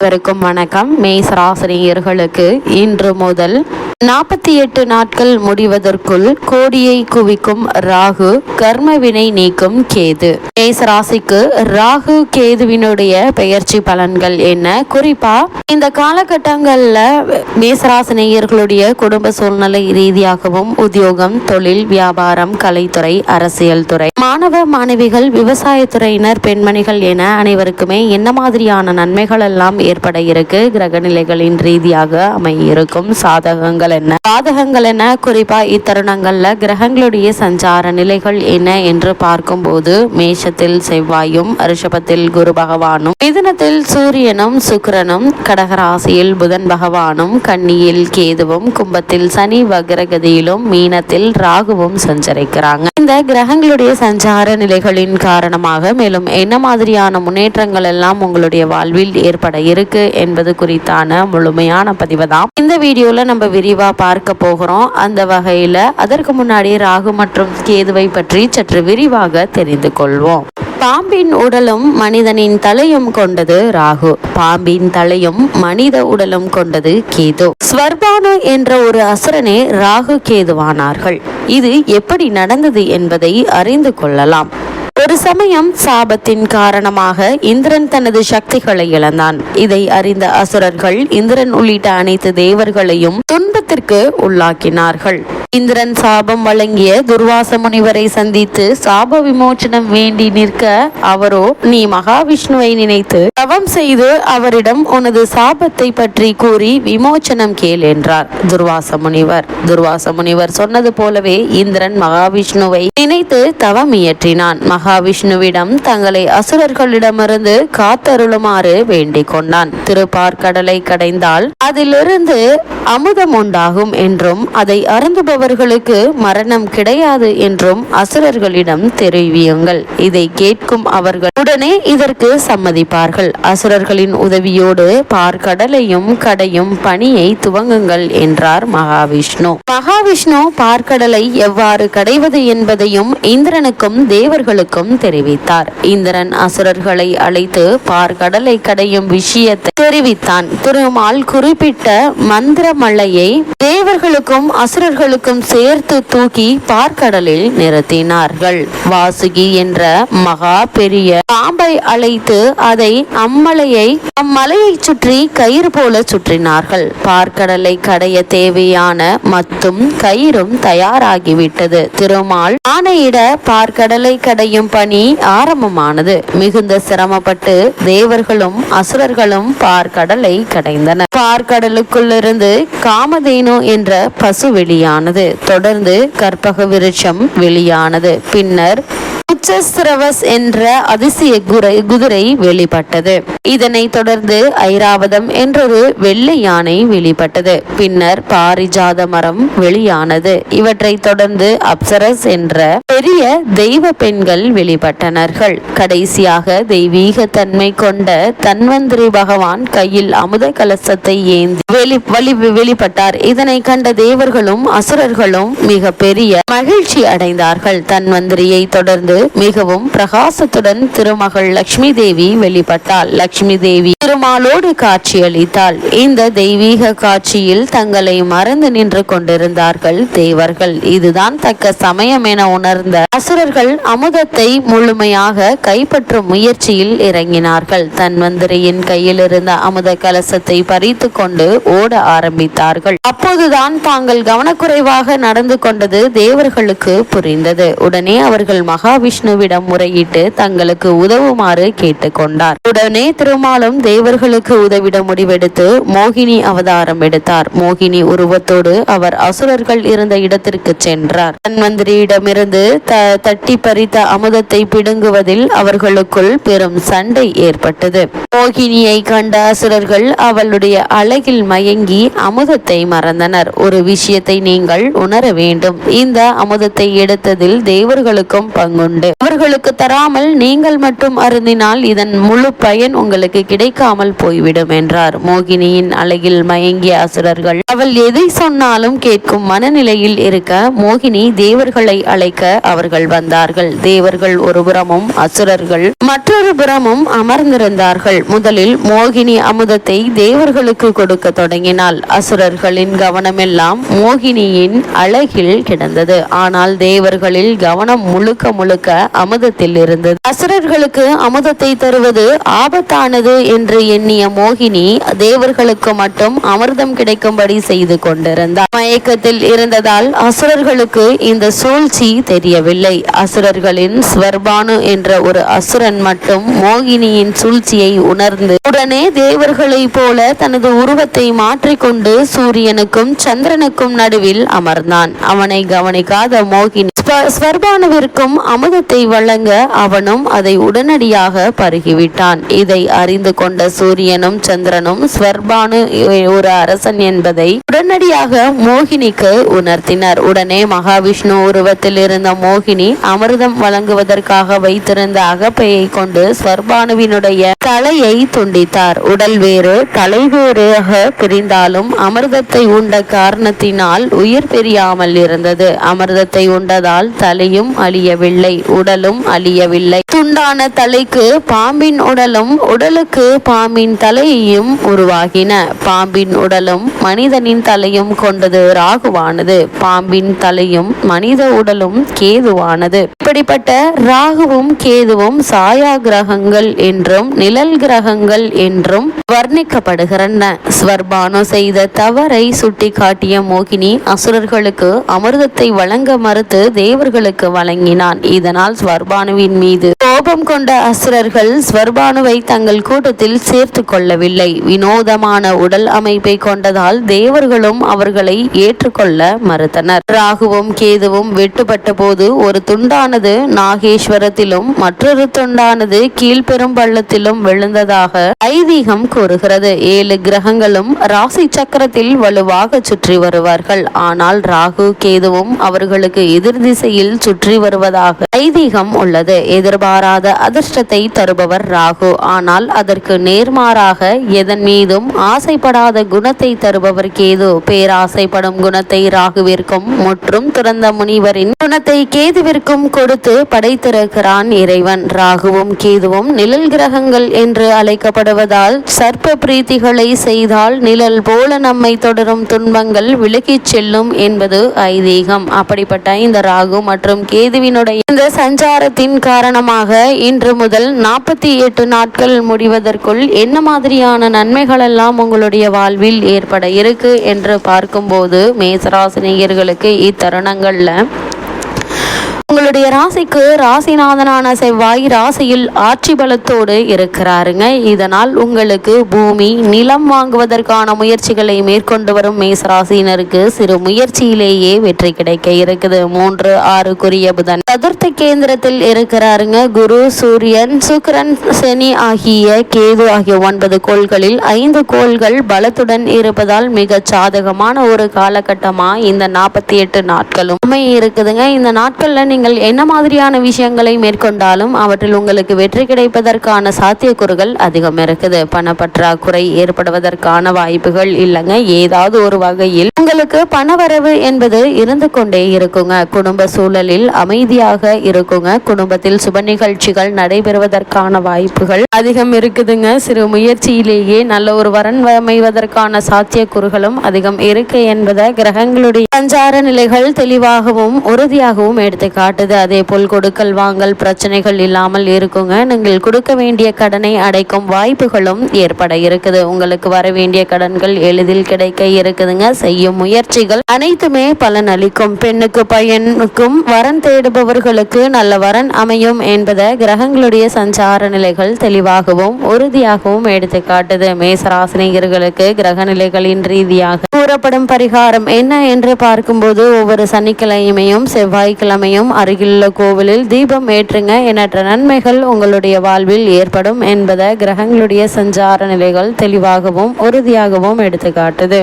அனைவருக்கும் வணக்கம். மேசராசிரியர்களுக்கு இன்று முதல் நாற்பத்தி எட்டு நாட்கள் முடிவதற்குள் கோடியை குவிக்கும் ராகு கர்மவினை நீக்கும் கேது. மேசராசிக்கு ராகு கேதுவினுடைய பெயர்ச்சி பலன்கள் என்ன? குறிப்பா இந்த காலகட்டங்கள்ல மேசராசினியர்களுடைய குடும்ப சூழ்நிலை ரீதியாகவும் உத்தியோகம் தொழில் வியாபாரம் கலைத்துறை அரசியல் துறை மாணவ மாணவிகள் விவசாயத்துறையினர் பெண்மணிகள் என அனைவருக்குமே என்ன மாதிரியான நன்மைகள் எல்லாம் ஏற்பட இருக்கு? கிரகநிலைகளின் ரீதியாக அமையிருக்கும் சாதகங்கள் பலன்கள் என்ன? பாதகங்கள் என்ன? குறிப்பா இத்தருணங்கள்ல கிரகங்களுடைய சஞ்சார நிலைகள் என்ன என்று பார்க்கும்போது மேஷத்தில் செவ்வாயும் ரிஷபத்தில் குரு பகவானும் மிதுனத்தில் சூரியனும் சுக்கிரனும் கடகராசியில் புதன் பகவானும் கன்னியில் கேதுவும் கும்பத்தில் சனி வக்ரகதியிலும் மீனத்தில் ராகுவும் சஞ்சரிக்கிறாங்க. இந்த கிரகங்களுடைய சஞ்சார நிலைகளின் காரணமாக மேலும் என்ன மாதிரியான முன்னேற்றங்கள் எல்லாம் உங்களுடைய வாழ்வில் ஏற்பட இருக்கு என்பது குறித்தான முழுமையான பதிவு தான் இந்த வீடியோல நம்ம விரிவா பார்க்க போகிறோம். அந்த வகையில் அதற்கு முன்னாடி ராகு மற்றும் கேதுவை பற்றி சற்று விரிவாக தெரிந்து கொள்வோம். பாம்பின் உடலும் மனிதனின் தலையும் கொண்டது ராகு. பாம்பின் தலையும் மனித உடலும் கொண்டது கேது. ஸ்வர்பானு என்ற ஒரு அசுரனே ராகு கேதுவானார்கள். இது எப்படி நடந்தது என்பதை அறிந்து கொள்ளலாம். ஒரு சமயம் சாபத்தின் காரணமாக இந்திரன் தனது சக்திகளை இழந்தான். இதை அறிந்த அசுரர்கள் இந்திரன் உள்ளிட்ட அனைத்து தேவர்களையும் துன்பத்திற்கு உள்ளாக்கினார்கள். இந்திரன் சாபம் வழங்கிய துர்வாச முனிவரை சந்தித்து சாப விமோச்சனம் வேண்டி நிற்க அவரோ நீ மகாவிஷ்ணுவை நினைத்து தவம் செய்து அவரிடம் உனது சாபத்தை பற்றி கூறி விமோச்சனம் கேள் என்றார் துர்வாச முனிவர் துர்வாச முனிவர் சொன்னது போலவே இந்திரன் மகாவிஷ்ணுவை நினைத்து தவம் இயற்றினான். மகாவிஷ்ணுவிடம் தங்களை அசுரர்களிடமிருந்து காத்தருளுமாறு வேண்டிக் கொண்டான். திருப்பார்கடலை கடைந்தால் அதிலிருந்து அமுதம் உண்டாகும் என்றும் அதை அருந்துபவர்களுக்கு மரணம் கிடையாது என்றும் அசுரர்களிடம் தெரிவியுங்கள். இதை கேட்கும் அவர்கள் உடனே இதற்கு சம்மதிப்பார்கள். அசுரர்களின் உதவியோடு பார்க்கடலையும் கடையும் பணியை துவங்குங்கள் என்றார் மகாவிஷ்ணு. மகாவிஷ்ணு பார்க்கடலை எவ்வாறு கடைவது என்பதையும் இந்திரனுக்கும் தேவர்களுக்கும் தெரிவித்தார். இந்திரன் அசுரர்களை அழைத்து பார்க்கடலை கடையும் விஷயத்தை தெரிவித்தான். திருமால் குறிப்பிட்ட மந்திர மலையை தேவர்களுக்கும் அசுரர்களுக்கும் சேர்த்து தூக்கி பார்க்கடலில் நிறுத்தினார்கள். வாசுகி என்ற மகா பெரிய பாம்பை அழைத்து அதை அம்மலையை அம்மலையை சுற்றி கயிறு போல சுற்றினார்கள். பார்க்கடலை கடைய தேவையான மத்தும் கயிறும் தயாராகிவிட்டது. திருமால் ஆணையிட பார்க்கடலை கடையும் பணி ஆரம்பமானது. மிகுந்த சிரமப்பட்டு தேவர்களும் அசுரர்களும் பார்க்கடலை கடைந்தனர். பார்க்கடலுக்குள்ளிருந்து காமதேனு என்ற பசு வெளியானது தொடர்ந்து கற்பக விருட்சம் வெளியானது. பின்னர் உச்சஸ்ரவஸ் என்ற அதிசய குதிரை வெளிப்பட்டது. இதனைத் தொடர்ந்து ஐராவதம் என்றொரு வெள்ளை யானை வெளிப்பட்டது. பின்னர் பாரிஜாத மரம் வெளியானது. இவற்றைத் தொடர்ந்து அப்சரஸ் என்ற பெரிய தெய்வ பெண்கள் வெளிப்பட்டனர்கள். கடைசியாக தெய்வீக தன்மை கொண்ட தன்வந்திரி பகவான் கையில் அமுத கலசத்தை ஏந்தி வெளி வழி வெளிப்பட்டார். இதனை கண்ட தேவர்களும் அசுரர்களும் மிக பெரிய மகிழ்ச்சி அடைந்தார்கள். தன்வந்திரியை தொடர்ந்து மிகவும் பிரகாசத்துடன் திருமகள் லட்சுமி தேவி வெளிப்பட்டாள். லட்சுமி தேவி திருமாலோடு காட்சியளித்தாள். இந்த தெய்வீக காட்சியில் தங்களை மறந்து நின்று கொண்டிருந்தார்கள் தேவர்கள். இதுதான் தக்க சமயம் என உணர்ந்த அசுரர்கள் அமுதத்தை முழுமையாக கைப்பற்றும் முயற்சியில் இறங்கினார்கள். தன்வந்திரியின் கையில் இருந்த அமுத கலசத்தை பறித்து கொண்டு ஓட ஆரம்பித்தார்கள். அப்போதுதான் தாங்கள் கவனக்குறைவாக நடந்து கொண்டது தேவர்களுக்கு புரிந்தது. உடனே அவர்கள் மகாவிஷ்ணுவிடம் முறையிட்டு தங்களுக்கு உதவுமாறு கேட்டுக்கொண்டார். உடனே திருமாலும் தேவர்களுக்கு உதவிட முடிவெடுத்து மோகினி அவதாரம் எடுத்தார். மோகினி உருவத்தோடு அவர் அசுரர்கள் இருந்த இடத்திற்கு சென்றார். தன்வந்திரியிடமிருந்து த தட்டி பறித்த அமுதத்தை பிடுங்குவதில் அவர்களுக்குள் பெரும் சண்டை ஏற்பட்டது. மோகினியை கண்ட அசுரர்கள் அவளுடைய அழகில் மயங்கி அமுதத்தை மறந்தனர். ஒரு விஷயத்தை நீங்கள் உணர வேண்டும். இந்த அமுதத்தை எடுத்ததில் தேவர்களுக்கும் பங்குண்டு. அவர்களுக்கு தராமல் நீங்கள் மட்டும் அருந்தினால் இதன் முழு பயன் உங்களுக்கு கிடைக்காமல் போய்விடும் என்றார். மோகினியின் அழகில் மயங்கிய அசுரர்கள். அவள் எதை சொன்னாலும் கேட்கும் மனநிலையில் இருக்க மோகினி தேவர்களை அழைக்க அவர்கள் வந்தார்கள். தேவர்கள் ஒரு புறமும் அசுரர்கள் மற்றொரு புறமும் அமர்ந்திருந்தார்கள். முதலில் மோகினி அமுதத்தை தேவர்களுக்கு கொடுக்க தொடங்கினாள். அசுரர்களின் கவனமெல்லாம் மோகினியின் அழகில் கிடந்தது. ஆனால் தேவர்களில் கவனம் முழுக்க முழுக்க அமுதத்தில் இருந்தது. அசுரர்களுக்கு அமுதத்தை தருவது ஆபத்தானது என்று எண்ணிய மோகினி தேவர்களுக்கு மட்டும் அமிர்தம் கிடைக்கும்படி செய்து கொண்டிருந்தார் மயக்கத்தில் இருந்ததால் அசுரர்களுக்கு இந்த சூழ்ச்சி தெரியவில்லை. அசுரர்களின் ஸ்வர்பானு என்ற ஒரு அசுரன் மட்டும் மோகினியின் சூழ்ச்சியை உணர்ந்து உடனே தேவர்களைப் போல தனது உருவத்தை மாற்றிக்கொண்டு சூரியனுக்கும் சந்திரனுக்கும் நடுவில் அமர்ந்தான். அவனை கவனிக்காத மோகினி ஸ்வர்பானுவிற்கும் அமுதத்தை வழங்க அவனும் அதை உடனடியாக பருகிவிட்டான். இதை அறிந்து கொண்ட சூரியனும் சந்திரனும் ஸ்வர்பானு ஒரு அரசன் என்பதை உடனடியாக மோகினிக்கு உணர்த்தினர். உடனே மகாவிஷ்ணு உருவத்தில் இருந்த மோகினி அமிர்தம் வழங்குவதற்காக வைத்திருந்த அகப்பையை கொண்டு ஸ்வர்பானுவினுடைய தலையை துண்டித்தார். உடல் வேறு தலை வேறாக பிரிந்தாலும் அமிர்தத்தை உண்ட காரணத்தினால் உயிர் பிரியாமல் இருந்தது. அமிர்தத்தை உண்டதால் தலையும் அழியவில்லை உடலும் அழியவில்லை. துண்டான தலைக்கு பாம்பின் உடலும் உடலுக்கு பாம்பின் தலையையும் உருவாகின. பாம்பின் உடலும் மனிதனின் தலையும் கொண்டது ராகுவானது. பாம்பின் தலையும் மனித உடலும் கேதுவானது. இப்படிப்பட்ட ராகுவும் கேதுவும் சாயா கிரகங்கள் என்றும் நிழல் கிரகங்கள் என்றும் வர்ணிக்கப்படுகின்றன. ஸ்வர்பானு செய்த தவறை சுட்டிக்காட்டிய மோகினி அசுரர்களுக்கு அமிர்தத்தை வழங்க மறுத்து தேவர்களுக்கு வழங்கினான். இதனால் ஸ்வர்பானுவின் மீது கோபம் கொண்ட அசுரர்கள் ஸ்வர்பானுவை தங்கள் கூட்டத்தில் சேர்த்து கொள்ளவில்லை. வினோதமான உடல் அமைப்பை கொண்டதால் தேவர்களும் அவர்களை ஏற்றுக்கொள்ள மறுத்தனர். ராகுவும் கேதுவும் வெட்டுப்பட்ட போது ஒரு துண்டானது நாகேஸ்வரத்திலும் மற்றொரு துண்டானது கீழ்பெரும்பள்ளத்திலும் விழுந்ததாக ஐதீகம் கூறுகிறது. ஏழு கிரகங்களும் ராசி சக்கரத்தில் வலுவாக சுற்றி வருவார்கள். ஆனால் ராகு கேதுவும் அவர்களுக்கு எதிர் திசையில் சுற்றி வருவதாக ஐதீகம் உள்ளது. எதிர்பாராத அதிர்ஷ்டத்தை தருபவர் ராகு. ஆனால் அதற்கு நேர்மாறாக எதன் மீதும் ஆசைப்படாத குணத்தை தருபவர் கேது பேராசைப்படும் குணத்தை ராகுவிற்கும் மற்றும் துறந்த முனிவரின் குணத்தை கேதுவிற்கும் கொடுத்து படைத்திருக்கிறான் இறைவன். ராகுவும் கேதுவும் நிழல் கிரகங்கள் என்று அழைக்கப்படுவதால் சர்ப்ப பிரீத்திகளை செய்தால் நிழல் போல நம்மை தொடரும் துன்பங்கள் விலகிச் செல்லும் என்பது ஐதீகம். அப்படிப்பட்ட இந்த ராகு மற்றும் கேதுவினுடைய இந்த சஞ்சாரத்தின் காரணமாக இன்று முதல் நாற்பத்தி எட்டு நாட்கள் முடிவதற்குள் என்ன மாதிரியான நன்மைகள் எல்லாம் உங்களுடைய வாழ்வில் ஏற்பட இருக்கு என்று பார்க்கும்போது மேசராசினியர்களுக்கு இத்தருணங்களில் உங்களுடைய ராசிக்கு ராசிநாதனான செவ்வாய் ராசியில் ஆட்சி பலத்தோடு இருக்கிறாருங்க. இதனால் உங்களுக்கு பூமி நிலம் வாங்குவதற்கான முயற்சிகளை மேற்கொண்டு வரும் மேசராசினருக்கு சிறு முயற்சியிலேயே வெற்றி கிடைக்க இருக்குது. மூன்று ஆறுக்குரிய புதன். சதுர்த்த கேந்திரத்தில் இருக்கிறாருங்க. குரு சூரியன் சுக்கிரன் சனி ஆகிய கேது ஆகிய ஒன்பது கோள்களில் ஐந்து கோள்கள் பலத்துடன் இருப்பதால் மிக சாதகமான ஒரு காலகட்டமா இந்த நாற்பத்தி எட்டு நாட்களும் இருக்குதுங்க. இந்த நாட்கள்ல நீங்கள் என்ன மாதிரியான விஷயங்களை மேற்கொண்டாலும் அவற்றில் உங்களுக்கு வெற்றி கிடைப்பதற்கான சாத்தியக்கூறுகள் அதிகம் இருக்குது. பணப்பற்றாக்குறை ஏற்படுவதற்கான வாய்ப்புகள் இல்லைங்க. ஏதாவது ஒரு வகையில் உங்களுக்கு பணவரவு என்பது இருந்து கொண்டே இருக்குங்க. குடும்ப சூழலில் அமைதியாக இருக்குங்க. குடும்பத்தில் சுப நிகழ்ச்சிகள் நடைபெறுவதற்கான வாய்ப்புகள் அதிகம் இருக்குதுங்க. சிறு முயற்சியிலேயே நல்ல ஒரு வரன் அமைவதற்கான சாத்தியக்கூறுகளும் அதிகம் இருக்கு என்பதை கிரகங்களுடைய சஞ்சார நிலைகள் தெளிவாகவும் உறுதியாகவும் எடுத்துக்காட்டு காட்டுது. அதே போல் கொடுக்கல் வாங்கல் பிரச்சனைகள் இல்லாமல் இருக்குங்க. நீங்கள் கொடுக்க வேண்டிய கடனை அடைக்கும் வாய்ப்புகளும் ஏற்பட இருக்குது. உங்களுக்கு வர வேண்டிய கடன்கள் எளிதில் கிடைக்க இருக்குதுங்க. செய்யும் முயற்சிகள் அனைத்துமே பலன் அளிக்கும். பெண்ணுக்கு பையனுக்கும் வரன் தேடுபவர்களுக்கு நல்ல வரன் அமையும் என்பதை கிரகங்களுடைய சஞ்சார நிலைகள் தெளிவாகவும் உறுதியாகவும் எடுத்து காட்டுது. மேசராசினியர்களுக்கு கிரக நிலைகளின் ரீதியாக கூறப்படும் பரிகாரம் என்ன என்று பார்க்கும்போது ஒவ்வொரு சனிக்கிழமையும் செவ்வாய்க்கிழமையும் அருகிலுள்ள கோவிலில் தீபம் ஏற்றுங்க. எண்ணற்ற நன்மைகள் உங்களுடைய வாழ்வில் ஏற்படும் என்பதை கிரகங்களுடைய சஞ்சார நிலைகள் தெளிவாகவும் உறுதியாகவும் எடுத்து காட்டுது